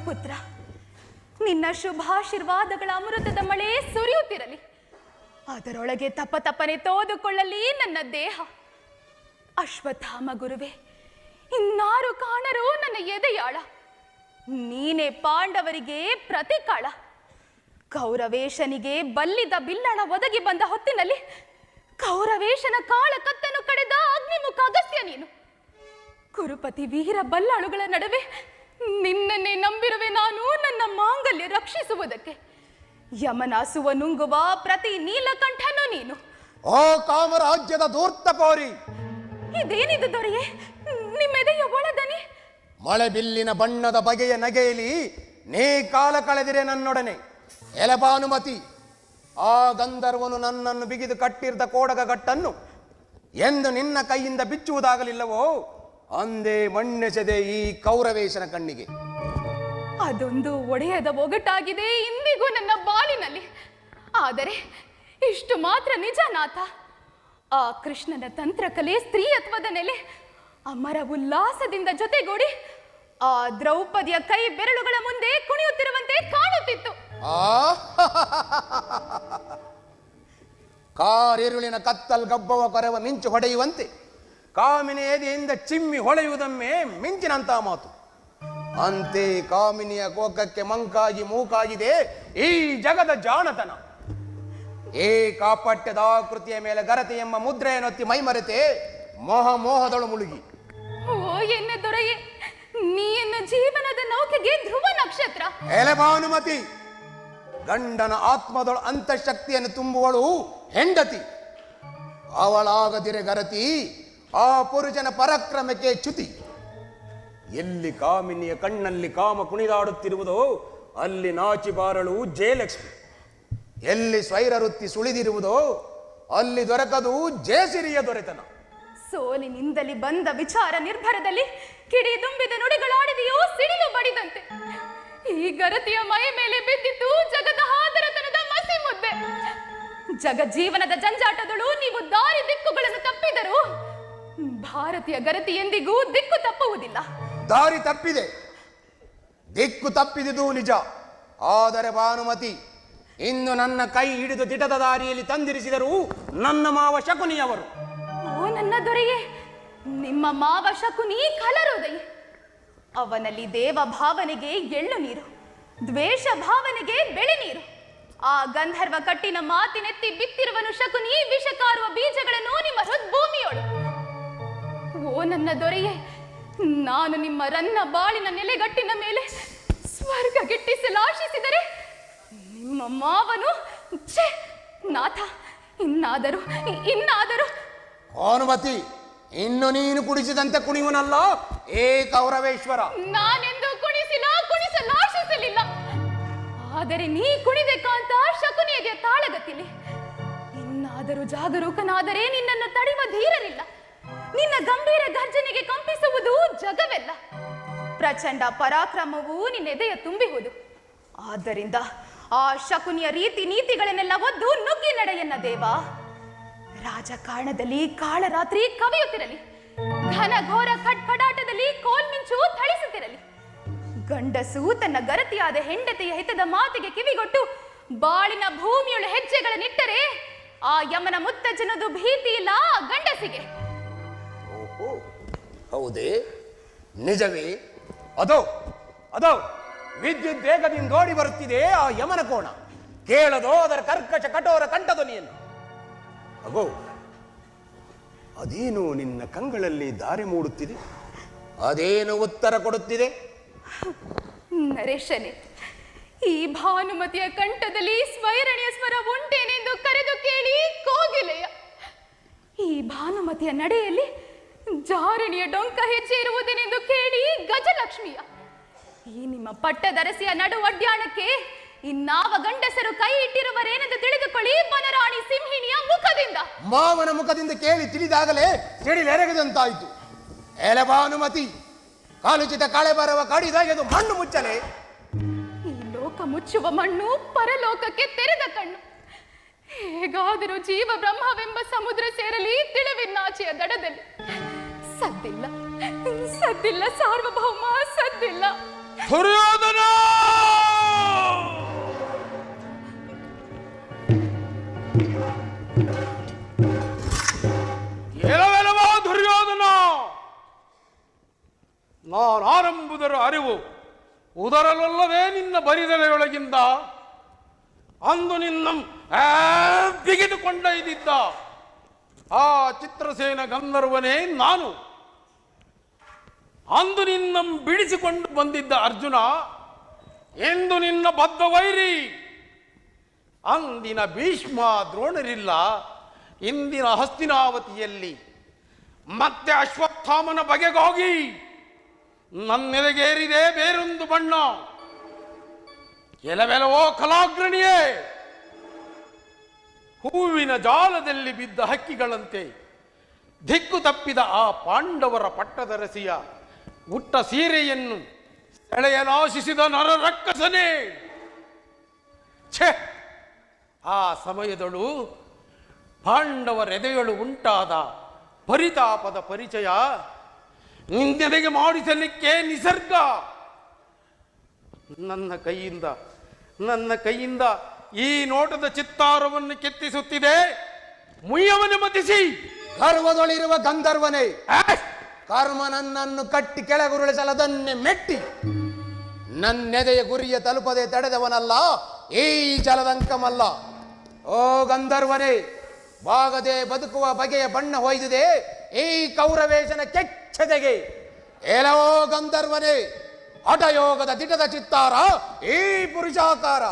ಗುರುಪುತ್ರ ನಿನ್ನ ಶುಭಾಶೀರ್ವಾದಗಳ ಅಮೃತದ ಮಳೆ ಸುರಿಯುತ್ತಿರಲಿ. ಅದರೊಳಗೆ ತಪ್ಪ ತಪ್ಪನೆ ತೋದುಕೊಳ್ಳಲಿ ನನ್ನ ದೇಹ. ಅಶ್ವತ್ಥಾಮ ಗುರುವೆ, ಇನ್ನಾರು ಕಾಣರು ನನ್ನ ಎದೆಯಾಳ. ನೀನೇ ಪಾಂಡವರಿಗೆ ಪ್ರತಿಕಾಳ. ಕೌರವೇಶನಿಗೆ ಬಲ್ಲಿದ ಬಿಲ್ಲಣ ಒದಗಿ ಬಂದ ಹೊತ್ತಿನಲ್ಲಿ ಕೌರವೇಶನ ಕಾಳ ಕತ್ತನ್ನು ಕಡೆದ ಅಗ್ನಿಮುಖ ಅಗಸ್ತ್ಯ ನೀನು. ಕುರುಪತಿ ವೀರ ಬಲ್ಲಾಳುಗಳ ನಡುವೆ ನಿನ್ನನ್ನೇ ನಂಬಿರುವೆ ನಾನು ನನ್ನ ಮಾಂಗಲ್ಯ ರಕ್ಷಿಸುವುದಕ್ಕೆ. ಯಮನಾಸುವ ನುಂಗುವ ಪ್ರತಿ ನೀಲಕಂಠನು ನೀನು. ಓ ಕಾಮರಾಜ್ಯದ ಧೂರ್ತ ಪೌರಿ. ಇದೇನಿದು ದೊರೆಯೇ? ನಿಮ್ಮೆದೆಯ ಒಳದನಿ? ಮಳೆ ಬಿಲ್ಲಿನ ಬಣ್ಣದ ಬಗೆಯ ನಗೆಯಲ್ಲಿ ನೀ ಕಾಲ ಕಳೆದಿರೆ ನನ್ನೊಡನೆ. ಎಲಬಾನುಮತಿ ಆ ಗಂಧರ್ವನು ನನ್ನನ್ನು ಬಿಗಿದು ಕಟ್ಟಿರದ ಕೋಡಗ ಗಟ್ಟನ್ನು ಎಂದು ನಿನ್ನ ಕೈಯಿಂದ ಬಿಚ್ಚುವುದಾಗಲಿಲ್ಲವೋ? ಅಂದೇ ಮಣ್ಣೆಸೆದೆ ಈ ಕೌರವೇಶನ ಕಣ್ಣಿಗೆ. ಅದೊಂದು ಒಡೆಯದ ಒಗಟಾಗಿದೆ ಇಂದಿಗೂ ನನ್ನ ಬಾಳಿನಲ್ಲಿ ಆದರೆ ಇಷ್ಟು ಮಾತ್ರ ನಿಜ ನಾಥ. ಆ ಕೃಷ್ಣನ ತಂತ್ರಕಲೆ ಸ್ತ್ರೀಯತ್ವದ ನೆಲೆ ಅಮರ ಉಲ್ಲಾಸದಿಂದ ಜೊತೆಗೂಡಿ ಆ ದ್ರೌಪದಿಯ ಕೈ ಬೆರಳುಗಳ ಮುಂದೆ ಕುಣಿಯುತ್ತಿರುವಂತೆ ಕಾಣುತ್ತಿತ್ತು. ಕಾರಿರುಳಿನ ಕತ್ತಲ್ ಗಬ್ಬವ ಕೊರವ ಮಿಂಚು ಹೊಡೆಯುವಂತೆ. ಕಾಮಿನಿ ಎದೆಯಿಂದ ಚಿಮ್ಮಿ ಹೊಳೆಯುವುದೊಮ್ಮೆ ಮಿಂಚಿನಂತಹ ಮಾತು. ಅಂತೆ ಕಾಮಿನಿಯ ಕೋಕಕ್ಕೆ ಮಂಕಾಗಿ ಮೂಕಾಗಿದೆ ಈ ಜಗದ ಜಾಣತನ. ಏ ಕಾಪಟ್ಯದ ಆಕೃತಿಯ ಮೇಲೆ ಗರತೆ ಎಂಬ ಮುದ್ರೆಯನ್ನೊತ್ತಿ ಮೈಮರೆತೆ ಮೋಹ ಮೋಹದಳು ಮುಳುಗಿ. ಓ ಎನ್ನ ದೊರೆಯೇ ನೀ ಎನ್ನ ಜೀವನದ ನೌಕೆಗೆ ಧ್ರುವ ನಕ್ಷತ್ರ. ಎಲೆ ಭಾನುಮತಿ ಗಂಡನ ಆತ್ಮದಳು ಅಂತಃಶಕ್ತಿಯನ್ನು ತುಂಬುವಳು ಹೆಂಡತಿ. ಅವಳಾಗದಿರೆ ಗರತಿ ಆ ಪುರುಷನ ಪರಾಕ್ರಮಕ್ಕೆ ಚ್ಯುತಿ. ಎಲ್ಲಿ ಕಾಮಿನಿಯ ಕಣ್ಣಲ್ಲಿ ಕಾಮ ಕುಣಿದಾಡುತ್ತಿರುವುದೋ, ಅಲ್ಲಿ ನಾಚಿ ಬಾರಳು ಜಯಲಕ್ಷ್ಮಿ. ಎಲ್ಲಿ ಸ್ವೈರ ವೃತ್ತಿ ಸುಳಿದಿರುವುದೋ, ಅಲ್ಲಿ ದೊರಕದು ಜಯಸಿರಿಯ ದೊರೆತನ. ಸೋಲಿನಿಂದಲಿ ಬಂದ ವಿಚಾರ ನಿರ್ಭರದಲ್ಲಿ ಕಿಡಿ ತುಂಬಿದ ನುಡಿಗಳಾಡಿದೆಯೋ ಸಿಡಿಲು ಬಡಿದಂತೆ. ಈ ಗರತಿಯ ಮೈ ಮೇಲೆ ಬಿದ್ದಿತು ಜಗದ ಹಾದರತನದ ಮಸಿ ಮುದ್ದೆ ಜಗ ಜೀವನದ ಜಂಜಾಟದಳು ನೀವು ದಾರಿ ದಿಕ್ಕುಗಳನ್ನು ತಪ್ಪಿದರು ಭಾರತೀಯ ಗರತಿ ಎಂದಿಗೂ ದಿಕ್ಕು ತಪ್ಪುವುದಿಲ್ಲ. ದಾರಿ ತಪ್ಪಿದೆ. ದಿಕ್ಕು ತಪ್ಪಿದುದು ನಿಜ. ಆದರೆ ಭಾನುಮತಿ ಇನ್ನು ನನ್ನ ಕೈ ಹಿಡಿದು ದಿಟದ ದಾರಿಯಲ್ಲಿ ತಂದಿರಿಸಿದರು ನನ್ನ ಮಾವ ಶಕುನಿಯವರು. ಓ ನನ್ನ ದೊರೆಯೇ ನಿಮ್ಮ ಮಾವ ಶಕುನಿ ಕಲರುದೈ. ಅವನಲ್ಲಿ ದೇವ ಭಾವನೆಗೆ ಎಳ್ಳು ನೀರು ದ್ವೇಷ ಭಾವನೆಗೆ ಬೆಳೆ ನೀರು. ಆ ಗಂಧರ್ವ ಕಟ್ಟಿನ ಮಾತಿನೆತ್ತಿ ಬಿತ್ತಿರುವನು ಶಕುನಿ ವಿಷಕಾರುವ ಬೀಜಗಳನ್ನು ನಿಮ್ಮ ನನ್ನ ದೊರೆಯೇ ನಾನು ನಿಮ್ಮ ರನ್ನ ಬಾಳಿನ ನೆಲೆಗಟ್ಟಿನ ಮೇಲೆ ಸ್ವರ್ಗ ಗಿಟ್ಟಿಸಲು ಆಶಿಸಿದರೆ ನಿಮ್ಮ ಮಾವನು ಛೆ ನಾಥ ಇನ್ನಾದರೂ ಇನ್ನಾದರೂ. ಭಾನುಮತಿ ಇನ್ನು ನೀನು ಕುಡಿಸಿದಂತೆ ಕುಣಿಯುವನಲ್ಲ ಏ ಕೌರವೇಶ್ವರ. ನಾನೆಂದು ಕುಣಿಸಿಲ್ಲ ಕುಣಿಸಲು ಆಶಿಸಲಿಲ್ಲ. ಆದರೆ ನೀ ಕುಣಿದೆ ಶಕುನಿಯಗೆ ಶಕುನಿಗೆ ತಾಳಗತಿಲಿ ಇನ್ನಾದರೂ ಜಾಗರೂಕನಾದರೆ ನಿನ್ನನ್ನು ತಡೆಯುವ ಧೀರರಿಲ್ಲ. ನಿನ್ನ ಗಂಭೀರ ಗರ್ಜನೆಗೆ ಕಂಪಿಸುವುದು ಜಗವೆಲ್ಲ. ಪ್ರಚಂಡ ಪರಾಕ್ರಮವು ನಿನ್ನೆದೆಯ ತುಂಬಿಹುದು. ಆದ್ದರಿಂದ ಆ ಶಕುನಿಯ ರೀತಿ ನೀತಿಗಳನ್ನೆಲ್ಲ ಒದ್ದು ನುಗ್ಗಿ ನಡೆಯನ್ನ ದೇವ. ರಾಜಕಾರಣದಲ್ಲಿ ಕಾಳರಾತ್ರಿ ಕವಿಯುತ್ತಿರಲಿ. ಘನ ಘೋರ ಕಡ್ಕಡಾಟದಲ್ಲಿ ಕೋಲ್ಮಿಂಚು ಥಳಿಸುತ್ತಿರಲಿ. ಗಂಡಸು ತನ್ನ ಗರತಿಯಾದ ಹೆಂಡತಿಯ ಹಿತದ ಮಾತಿಗೆ ಕಿವಿಗೊಟ್ಟು ಬಾಳಿನ ಭೂಮಿಯೊಳ ಹೆಜ್ಜೆಗಳನ್ನಿಟ್ಟರೆ ಆ ಯಮನ ಮುತ್ತಜ್ಜನದು ಭೀತಿ ಇಲ್ಲ ಗಂಡಸಿಗೆ. ಹೌದೇ? ನಿಜವೇ? ಅದೋ ಅದೋ ವಿದ್ಯುತ್ ವೇಗದಿಂದ ಓಡಿ ಬರುತ್ತಿದೆ ಆ ಯಮನ ಕೋಣ. ಕೇಳದೋ ಅದರ ಕರ್ಕಶ ಕಠೋರ ಕಂಠಧ್ವನಿಯನ್ನು. ಅಗೋ ಅದೇನು ನಿನ್ನ ಕಂಗಳಲ್ಲಿ ದಾರಿ ಮೂಡುತ್ತಿದೆ? ಅದೇನು ಉತ್ತರ ಕೊಡುತ್ತಿದೆ? ನರೇಶನೇ ಈ ಭಾನುಮತಿಯ ಕಂಠದಲ್ಲಿ ಸ್ವೈರಣಿಯ ಸ್ವರ ಉಂಟೇನೆಂದು ಕರೆದು ಕೇಳಿ ಕೋಗಿಲೆಯ. ಈ ಭಾನುಮತಿಯ ನಡೆಯಲ್ಲಿ ಜಾರಣಿಯ ಡೊಂಕ ಹೆಜ್ಜೆ ಇರುವುದೇನೆಂದು ಕೇಳಿ ಗಜಲಕ್ಷ್ಮಿಯ. ಈ ನಿಮ್ಮ ಪಟ್ಟದರಸಿಯ ನಡು ಒಡ್ಯಾಣಕ್ಕೆ ಇನ್ನಾವ ಗಂಡಸರು ಕೈ ಇಟ್ಟಿರುವರೇನೆಂದು ತಿಳಿದುಕೊಳ್ಳಿ ವನರಾಣಿ ಸಿಂಹಿಣಿಯ ಮುಖದಿಂದ. ಮಾವನ ಮುಖದಿಂದ ಕೇಳಿ ತಿಳಿದಾಗಲೇ ಸಿಡಿಲೆರಗದಂತಾಯಿತು ಎಲಬಾನುಮತಿ ಕಾಲುಚಿತ ಕಾಳೆ ಬರವ ಕಡಿದಾಗೆದು ಮಣ್ಣು ಮುಚ್ಚಲೆ. ಈ ಲೋಕ ಮುಚ್ಚುವ ಮಣ್ಣು ಪರಲೋಕಕ್ಕೆ ತೆರೆದ ಕಣ್ಣು. ಹೇಗಾದರೂ ಜೀವ ಬ್ರಹ್ಮವೆಂಬ ಸಮುದ್ರ ಸೇರಲಿ ತಿಳಿವಿನ್ನಾಚೆಯ ದಡದಲ್ಲಿ. ಸದ್ದಿಲ್ಲ. ಸದ್ದಿಲ್ಲ, ಸಾರ್ವಭೌಮ, ಸದ್ದಿಲ್ಲ. ದುರ್ಯೋಧನ! ಹೇಳವೇನವೋ ದುರ್ಯೋಧನ? ನಾನು ಆರಂಭುದರ ಅರಿವು ಉದರಲಲ್ಲವೇ ನಿನ್ನ ಬರಿದಲೆಯೊಳಗಿಂದ. ಅಂದು ನಿನ್ನ ಬಿಗಿದುಕೊಂಡೊಯ್ದಿದ್ದ ಆ ಚಿತ್ರಸೇನ ಗಂಧರ್ವನೇ ನಾನು. ಅಂದು ನಿನ್ನ ಬಿಡಿಸಿಕೊಂಡು ಬಂದಿದ್ದ ಅರ್ಜುನ ಎಂದು ನಿನ್ನ ಬದ್ಧ ವೈರಿ ಅಂದಿನ ಭೀಷ್ಮ ದ್ರೋಣರಿಲ್ಲ, ಇಂದಿನ ಹಸ್ತಿನಾವತಿಯಲ್ಲಿ ಮತ್ತೆ ಅಶ್ವತ್ಥಾಮನ ಬಗೆಗೋಗಿ, ನನ್ನೆಲೆಗೇರಿದೆ ಬೇರೊಂದು ಬಣ್ಣ. ಎಲವೆಲವೋ ಕಲಾಗ್ರಣಿಯೇ, ಹೂವಿನ ಜಾಲದಲ್ಲಿ ಬಿದ್ದ ಹಕ್ಕಿಗಳಂತೆ ದಿಕ್ಕು ತಪ್ಪಿದ ಆ ಪಾಂಡವರ ಪಟ್ಟದರಸಿಯ ಉಟ್ಟ ಸೀರೆಯನ್ನು ಸೆಳೆಯನಾಶಿಸಿದ ನರರಕ್ಕಸನೇ ಛೆ ಆ ಸಮಯದಳು ಪಾಂಡವರೆದೆಯಳು ಉಂಟಾದ ಪರಿತಾಪದ ಪರಿಚಯ ನಿಂದೆಡೆಗೆ ಮಾಡಿಸಲಿಕ್ಕೆ ನಿಸರ್ಗ. ನನ್ನ ಕೈಯಿಂದ ನನ್ನ ಕೈಯಿಂದ ಈ ನೋಟದ ಚಿತ್ತಾರವನ್ನು ಕೆತ್ತಿಸುತ್ತಿದೆ. ಮುಯ್ಯವನ ಮತಿಸಿ. ಗರ್ವದೊಳಿರುವ ಗಂಧರ್ವನೇ! ಕರ್ಮ ನನ್ನನ್ನು ಕಟ್ಟಿ ಕೆಳಗುರುಳಿಸಲದನ್ನೇ ಮೆಟ್ಟಿ. ನನ್ನೆದೆಯ ಗುರಿಯ ತಲುಪದೆ ತಡೆದವನಲ್ಲ, ಈ ಜಲದಂಕಮಲ್ಲ. ಓ ಗಂಧರ್ವನೇ ಬಾಗದೆ ಬದುಕುವ ಬಗೆಯ ಬಣ್ಣ ಹೊಯ್ದಿದೆ, ಈ ಕೌರವೇಶನ ಕೆಚ್ಚದೆಗೆ. ಎಲವೋ ಗಂಧರ್ವನೇ ಹಠಯೋಗದ ದಿಟದ ಚಿತ್ತಾರ, ಈ ಪುರುಷಾಕಾರ.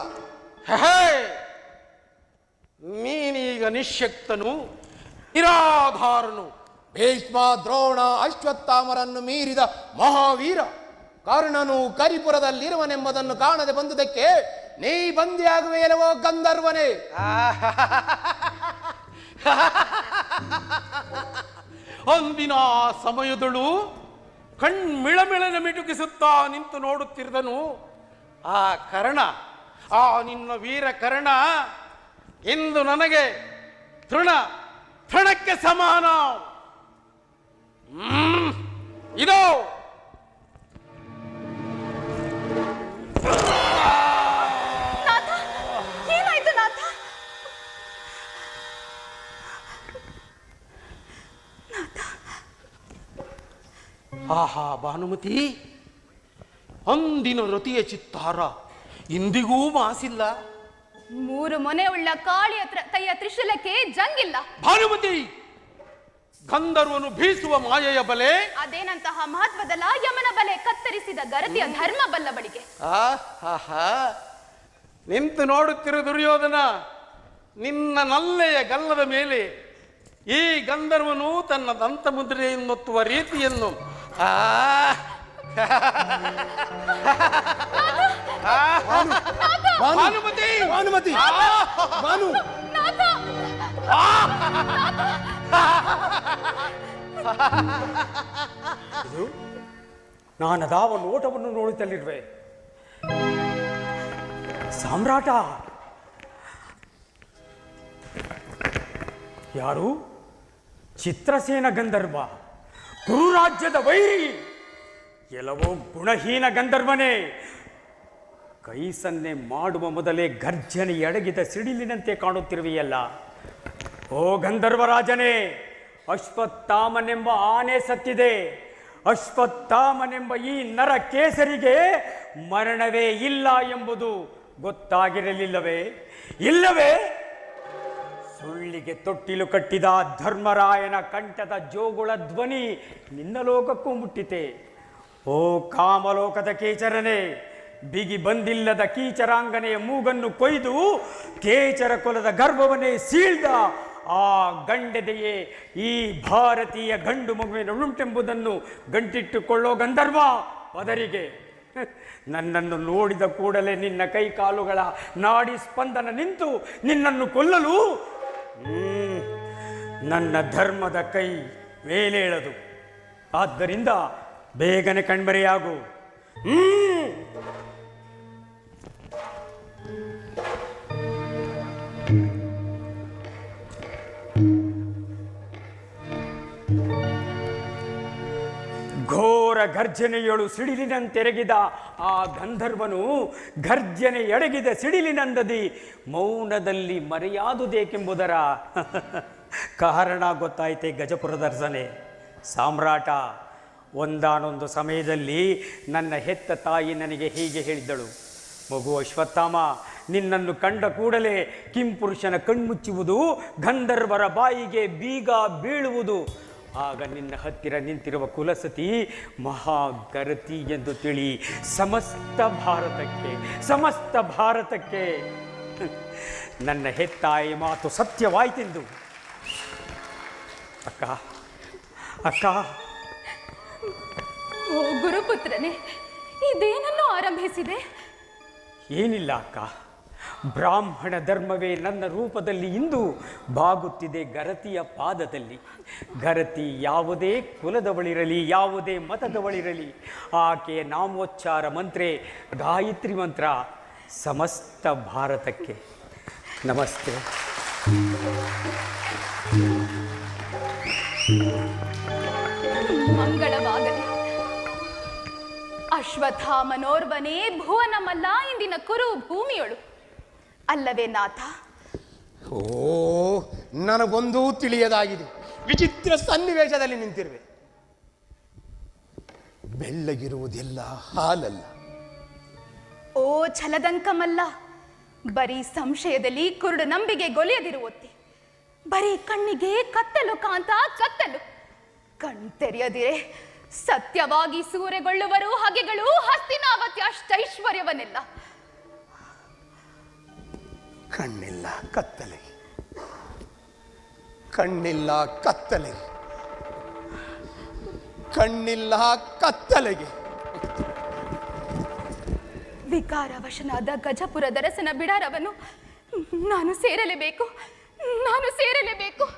ನೀನೀಗ ನಿಶಕ್ತನು ನಿರಾಧಾರನು. ಭೀಷ್ಮ, ದ್ರೋಣ, ಅಶ್ವತ್ಥಾಮರನ್ನು ಮೀರಿದ ಮಹಾವೀರ, ಕರ್ಣನು ಕರಿಪುರದಲ್ಲಿರುವನೆಂಬುದನ್ನು ಕಾಣದೆ ಬಂದುದಕ್ಕೆ ನೀ ಬಂದಿಯಾಗುವೆಯಲ್ಲವೋ ಗಂಧರ್ವನೇ. ಅಂದಿನ ಸಮಯದಳು ಕಣ್ಮಿಳಮಿಳನ ಮಿಟುಕಿಸುತ್ತಾ ನಿಂತು ನೋಡುತ್ತಿರದನು. ಆ ಕರ್ಣ, ಆ ನಿನ್ನ ವೀರ ಕರ್ಣ, ಇಂದು ನನಗೆ ತೃಣ, ತೃಣಕ್ಕೆ ಸಮಾನ. ಇದೋ. ಆಹಾ ಭಾನುಮತಿ. ಅಂದಿನ ರತಿಯ ಚಿತ್ತಾರ ಇಂದಿಗೂ ಮಾಸಿಲ್ಲ. ಮೂರು ಮನೆ ಉಳ್ಳ ಕಾಳಿ ಹತ್ರ ತೈಯ ತ್ರಿಶೂಲಕ್ಕೆ ಜಂಗಿಲ್ಲ. ಭಾನುಮತಿ. ಗಂಧರ್ವನು ಬೀಸುವ ಮಾಯೆಯ ಬಲೆ ಅದೇನಂತಹ ಮಹತ್ವದಲ್ಲ ಯಮನ ಬಲೆ ಕತ್ತರಿಸಿದ ಗರತಿಯ ಧರ್ಮ ಬಲ್ಲ ಬಳಿಗೆ ನಿಂತು ನೋಡುತ್ತಿರು ದುರ್ಯೋಧನ ನಿನ್ನ ನಲ್ಲೆಯ ಗಲ್ಲದ ಮೇಲೆ ಈ ಗಂಧರ್ವನು ತನ್ನ ದಂತ ಮುದ್ರೆಯನ್ನೊತ್ತುವ ರೀತಿಯನ್ನು ಆ ಭಾನುಮತಿ ಭಾನುಮತಿ ಭಾನು ನಾಥ ನಾನದಾವ ನೋಟವನ್ನು ನೋಡುತ್ತಲಿರುವೆ ಸಾಮ್ರಾಟ! ಯಾರು? ಚಿತ್ರಸೇನ ಗಂಧರ್ವ. ಕುರುರಾಜ್ಯದ ವೈರಿ! ಎಲ್ಲವೋ ಗುಣಹೀನ ಗಂಧರ್ವನೇ! ಕೈ ಸನ್ನೆ ಮಾಡುವ ಮೊದಲೇ ಗರ್ಜನೆ ಎಡಗಿದ ಸಿಡಿಲಿನಂತೆ ಕಾಣುತ್ತಿರುವೆಯಲ್ಲ. ಓ ಗಂಧರ್ವರಾಜನೇ ಅಶ್ವತ್ಥಾಮನೆಂಬ ಆನೆ ಸತ್ತಿದೆ. ಅಶ್ವತ್ಥಾಮನೆಂಬ ಈ ನರ ಕೇಸರಿಗೆ ಮರಣವೇ ಇಲ್ಲ ಎಂಬುದು ಗೊತ್ತಾಗಿರಲಿಲ್ಲವೇ? ಇಲ್ಲವೇ? ಸುಳ್ಳಿಗೆ ತೊಟ್ಟಿಲು ಕಟ್ಟಿದ ಧರ್ಮರಾಯನ ಕಂಠದ ಜೋಗುಳ ಧ್ವನಿ ನಿನ್ನ ಲೋಕಕ್ಕೂ ಮುಟ್ಟಿತೆ. ಓ ಕಾಮಲೋಕದ ಕೇಚರನೆ, ಬಿಗಿ ಬಂದಿಲ್ಲದ ಕೀಚರಾಂಗನೆಯ ಮೂಗನ್ನು ಕೊಯ್ದು ಕೇಚರ ಕುಲದ ಗರ್ಭವನ್ನೇ ಸೀಳ್ದ ಆ ಗಂಡದೆಯೇ ಈ ಭಾರತೀಯ ಗಂಡು ಮಗುವಿನ ಉಂಟೆಂಬುದನ್ನು ಗಂಟಿಟ್ಟುಕೊಳ್ಳೋ ಗಂಧರ್ವ ಪದರಿಗೆ. ನನ್ನನ್ನು ನೋಡಿದ ಕೂಡಲೇ ನಿನ್ನ ಕೈ ಕಾಲುಗಳ ನಾಡಿ ಸ್ಪಂದನ ನಿಂತು ನಿನ್ನನ್ನು ಕೊಲ್ಲಲು ನನ್ನ ಧರ್ಮದ ಕೈ ಮೇಲೇಳದು. ಆದ್ದರಿಂದ ಬೇಗನೆ ಕಣ್ಮರೆಯಾಗು. ಹ್ಮ್ ಘೋರ ಗರ್ಜನೆಯೊಳು ಸಿಡಿಲಿನಂತೆರಗಿದ ಆ ಗಂಧರ್ವನು ಗರ್ಜನೆ ಎಡಗಿದ ಸಿಡಿಲಿನಂದದಿ ಮೌನದಲ್ಲಿ ಮರೆಯಾದುದೇಕೆಂಬುದರ ಕಾರಣ ಗೊತ್ತಾಯಿತೆ ಗಜಪುರದರ್ಶನೆ. ಸಾಮ್ರಾಟ, ಒಂದಾನೊಂದು ಸಮಯದಲ್ಲಿ ನನ್ನ ಹೆತ್ತ ತಾಯಿ ನನಗೆ ಹೀಗೆ ಹೇಳಿದ್ದಳು, ಮಗು ಅಶ್ವತ್ಥಾಮ, ನಿನ್ನನ್ನು ಕಂಡ ಕೂಡಲೇ ಕಿಂಪುರುಷನ ಕಣ್ಮುಚ್ಚುವುದು, ಗಂಧರ್ವರ ಬಾಯಿಗೆ ಬೀಗ ಬೀಳುವುದು ಆಗ ನಿನ್ನ ಹತ್ತಿರ ನಿಂತಿರುವ ಕುಲಸತಿ ಮಹಾಗರತಿ ಎಂದು ತಿಳಿ ಸಮಸ್ತ ಭಾರತಕ್ಕೆ ಸಮಸ್ತ ಭಾರತಕ್ಕೆ. ನನ್ನ ಹೆತ್ತಾಯಿ ಮಾತು ಸತ್ಯವಾಯ್ತೆಂದು. ಅಕ್ಕ ಅಕ್ಕ. ಓ ಗುರುಪುತ್ರನೇ ಇದೇನನ್ನು ಆರಂಭಿಸಿದೆ? ಏನಿಲ್ಲ ಅಕ್ಕ. ಬ್ರಾಹ್ಮಣ ಧರ್ಮವೇ ನನ್ನ ರೂಪದಲ್ಲಿ ಇಂದು ಬಾಗುತ್ತಿದೆ ಗರತಿಯ ಪಾದದಲ್ಲಿ. ಗರತಿ ಯಾವುದೇ ಕುಲದವಳಿರಲಿ, ಯಾವುದೇ ಮತದವಳಿರಲಿ. ಆಕೆಯ ನಾಮೋಚ್ಚಾರ ಮಂತ್ರೆ, ಗಾಯತ್ರಿ ಮಂತ್ರ ಸಮಸ್ತ ಭಾರತಕ್ಕೆ. ನಮಸ್ತೆ. ಮಂಗಳವಾಗಲಿ. ಅಶ್ವತ್ಥಾಮನೋರ್ವನೇ ಭುವನಮಲ್ಲ, ಇಂದಿನ ಕುರು ಭೂಮಿಯೊಳು ಅಲ್ಲವೇ ನಾಥ? ಓ ನನಗೊಂದೂ ತಿಳಿಯದಾಗಿದೆ. ವಿಚಿತ್ರ ಸನ್ನಿವೇಶದಲ್ಲಿ ನಿಂತಿರುವೆ. ಬೆಳ್ಳಗಿರುವುದೆಲ್ಲ ಹಾಲಲ್ಲ. ಓ ಛಲದಂಕಮಲ್ಲ. ಬರೀ ಸಂಶಯದಲ್ಲಿ ಕುರುಡು ನಂಬಿಗೆ ಗೊಲಿಯದಿರುವತ್ತೆ. ಬರೀ ಕಣ್ಣಿಗೆ ಕತ್ತಲು ಕಾಂತ ಕತ್ತಲು. ಕಣ್ ತೆರೆಯದಿರೆ ಸತ್ಯವಾಗಿ ಸೂರೆಗೊಳ್ಳುವರು ಹಗೆಗಳು ಹಸ್ತಿನಾವತಿ ಅಷ್ಟೈಶ್ವರ್ಯವನ್ನೆಲ್ಲ ಕಣ್ಣಿಲ್ಲ ಕತ್ತಲೆ. ಕಣ್ಣಿಲ್ಲ ಕತ್ತಲೆ. ಕಣ್ಣಿಲ್ಲ ಕತ್ತಲೆಗೆ. ವಿಕಾರವಶನಾದ ಗಜಪುರದ ರಸನ ಬಿಡಾರವನ್ನು ನಾನು ಸೇರಲೇಬೇಕು. ನಾನು ಸೇರಲೇಬೇಕು.